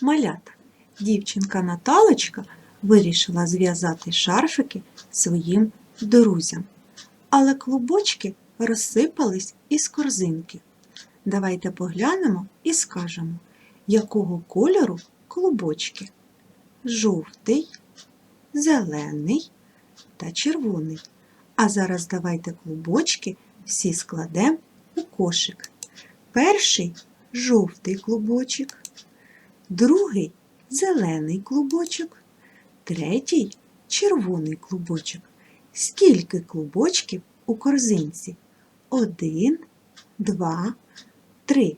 Малята, дівчинка Наталочка вирішила зв'язати шарфики своїм друзям, але клубочки розсипались із корзинки. Давайте поглянемо і скажемо, якого кольору клубочки. Жовтий, зелений та червоний. А зараз давайте клубочки всі складемо у кошик. Перший жовтий клубочок, другий зелений клубочок, третій червоний клубочок. Скільки клубочків у корзинці? Один, два, три.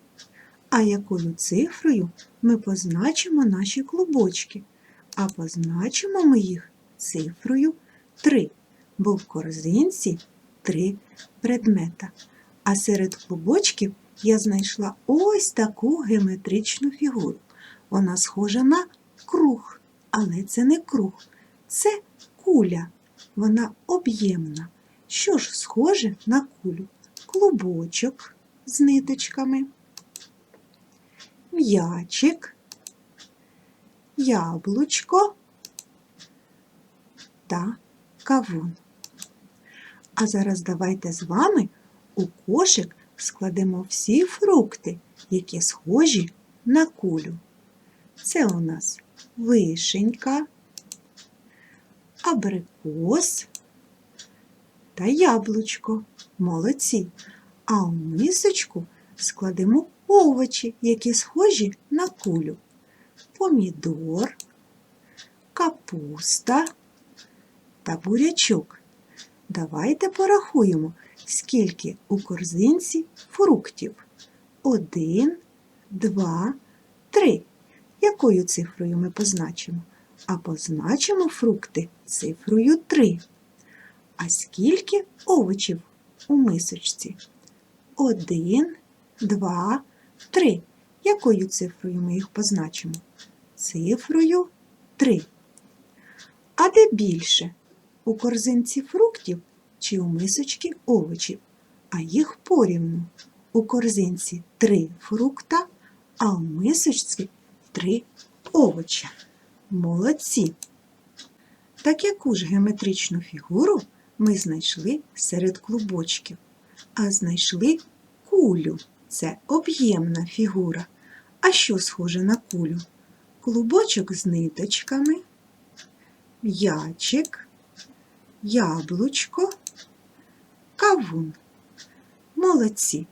А якою цифрою ми позначимо наші клубочки? А позначимо ми їх цифрою 3, бо в корзинці три предмета. А серед клубочків я знайшла ось таку геометричну фігуру. Вона схожа на круг, але це не круг, це куля. Вона об'ємна. Що ж схоже на кулю? Клубочок з ниточками, м'ячик, яблучко та кавун. А зараз давайте з вами у кошик складемо всі фрукти, які схожі на кулю. Це у нас вишенька, абрикос та яблучко. Молодці. А у мисочку складемо овочі, які схожі на кулю. Помідор, капуста та бурячок. Давайте порахуємо, скільки у корзинці фруктів. Один, два, три. Якою цифрою ми позначимо? А позначимо фрукти цифрою 3. А скільки овочів у мисочці? Один, два, три. Якою цифрою ми їх позначимо? Цифрою 3. А де більше? У корзинці фруктів чи у мисочці овочів? А їх порівну. У корзинці 3 фрукта, а у мисочці 3 овоча. Молодці! Так яку ж геометричну фігуру ми знайшли серед клубочків? А знайшли кулю. Це об'ємна фігура. А що схоже на кулю? Клубочок з ниточками, м'ячик, яблучко, кавун. Молодці!